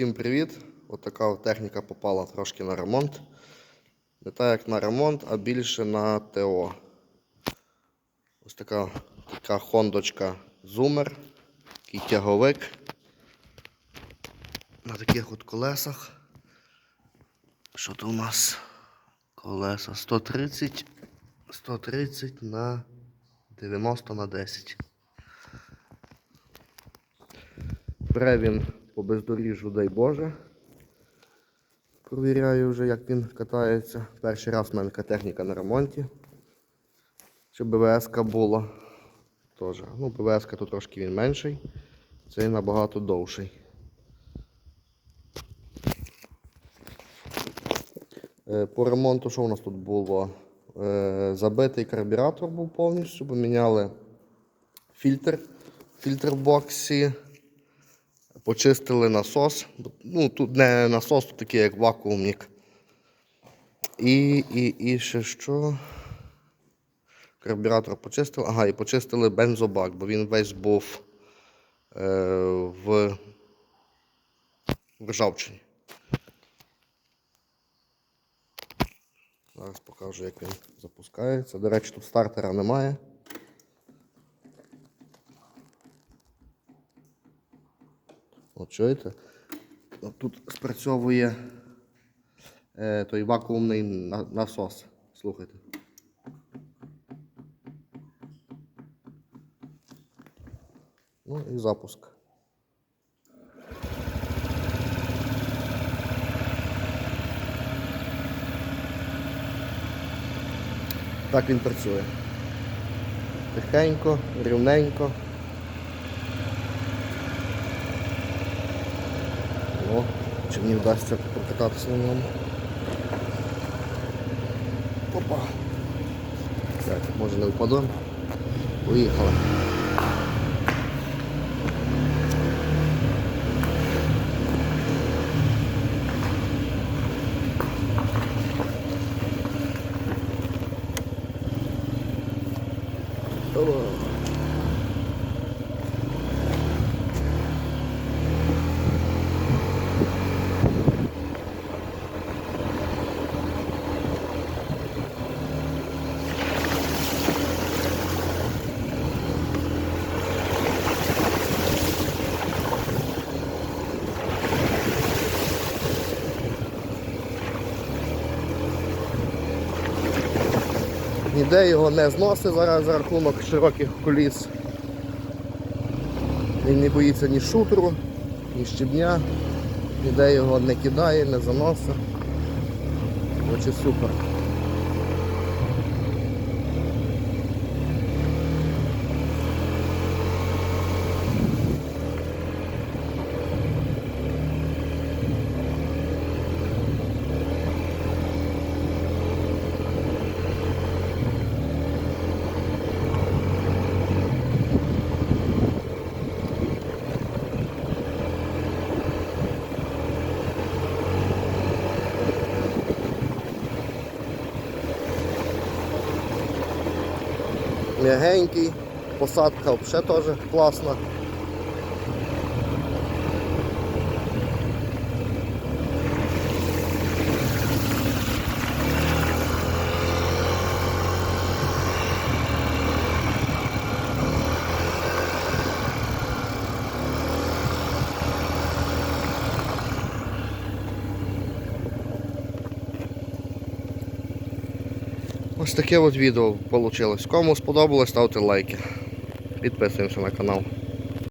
Всім привіт! От така от техніка попала трошки на ремонт. Не так як на ремонт, а більше на ТО. Ось така, така хондочка Zoomer, такий тяговик. На таких от колесах. Що то у нас? Колеса 130, 130 на 90 на 10. Бере він по бездоріжжю, дай Боже. Провіряю вже, як він катається. Перший раз в мене така техніка на ремонті. Чи БВС була. Тоже. Ну, БВС тут трошки він менший, цей набагато довший. Е, По ремонту, що у нас тут було? Е, Забитий карбюратор був повністю, поміняли фільтр, фільтр в боксі. Почистили насос. Ну, тут не насос, тут такий як вакуумник. І, і, і ще що? Карбюратор почистили. Ага, і почистили бензобак, бо він весь був е, в, в ржавчині. Зараз покажу, як він запускається. До речі, тут стартера немає. От чуєте? Тут спрацьовує е, той вакуумний насос. Слухайте. Ну і запуск. Так він працює. Тихенько, рівненько. О, чи мені вдасться покататися на ньому. Опа. Так, може не впаду. Поїхали. Давай. Ніде його не зносить зараз за рахунок широких коліс. Він не боїться ні шутру, ні щебня, ніде його не кидає, не заносить. Очі супер. М'ягенький, посадка взагалі теж класна. Ось таке от відео вийшло. Кому сподобалось, ставте лайки. Підписуємося на канал.